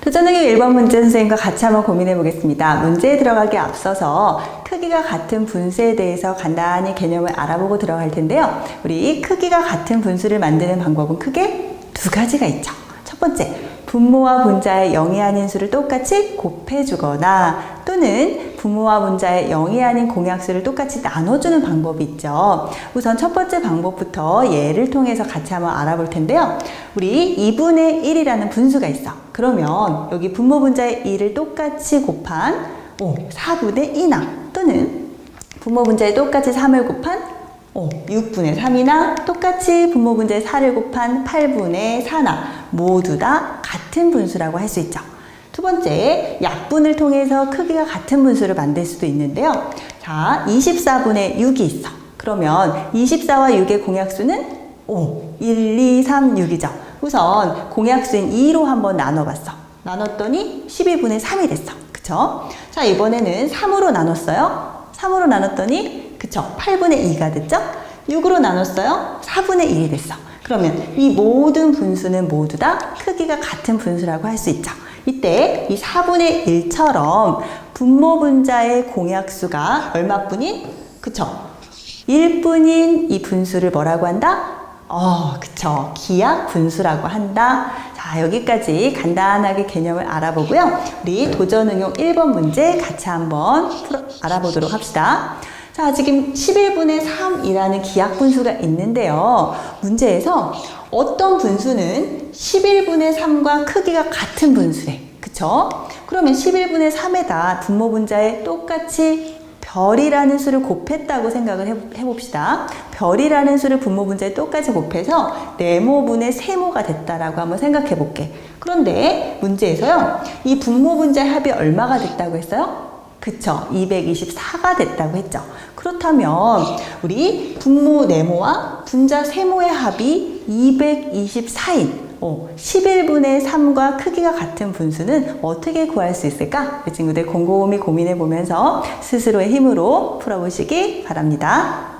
도전응의 1번 문제 선생님과 같이 한번 고민해 보겠습니다. 문제에 들어가기 앞서서 크기가 같은 분수에 대해서 간단히 개념을 알아보고 들어갈 텐데요. 우리 크기가 같은 분수를 만드는 방법은 크게 두 가지가 있죠. 첫 번째, 분모와 분자의 0이 아닌 수를 똑같이 곱해주거나 또는 분모와 분자의 0이 아닌 공약수를 똑같이 나눠주는 방법이 있죠. 우선 첫 번째 방법부터 예를 통해서 같이 한번 알아볼 텐데요. 우리 2분의 1이라는 분수가 있어. 그러면 여기 분모 분자의 2를 똑같이 곱한 오, 4분의 2나 또는 분모 분자에 똑같이 3을 곱한 어, 6분의 3이나 똑같이 분모 분자의 4를 곱한 8분의 4나 모두 다 같은 분수라고 할 수 있죠. 두 번째, 약분을 통해서 크기가 같은 분수를 만들 수도 있는데요. 자, 24분의 6이 있어. 그러면 24와 6의 공약수는 5, 1, 2, 3, 6이죠. 우선 공약수인 2로 한번 나눠봤어. 나눴더니 12분의 3이 됐어. 그쵸? 자, 이번에는 3으로 나눴어요. 3으로 나눴더니 그쵸 8분의 2가 됐죠 6으로 나눴어요 4분의 1이 됐어 그러면 이 모든 분수는 모두 다 크기가 같은 분수라고 할 수 있죠 이때 이 4분의 1처럼 분모 분자의 공약수가 얼마뿐인 그쵸 1뿐인 이 분수를 뭐라고 한다? 어, 그쵸. 기약 분수라고 한다. 자, 여기까지 간단하게 개념을 알아보고요. 우리 도전 응용 1번 문제 같이 한번 풀어, 알아보도록 합시다. 자, 지금 11분의 3이라는 기약 분수가 있는데요. 문제에서 어떤 분수는 11분의 3과 크기가 같은 분수래. 그쵸? 그러면 11분의 3에다 분모 분자에 똑같이 별이라는 수를 곱했다고 생각을 해- 해봅시다. 별이라는 수를 분모 분자에 똑같이 곱해서 네모분의 세모가 됐다라고 한번 생각해 볼게. 그런데 문제에서요, 이 분모 분자의 합이 얼마가 됐다고 했어요? 그쵸. 224가 됐다고 했죠. 그렇다면, 우리 분모 네모와 분자 세모의 합이 224인 어, 11분의 3과 크기가 같은 분수는 어떻게 구할 수 있을까? 우리 친구들 곰곰이 고민해 보면서 스스로의 힘으로 풀어보시기 바랍니다.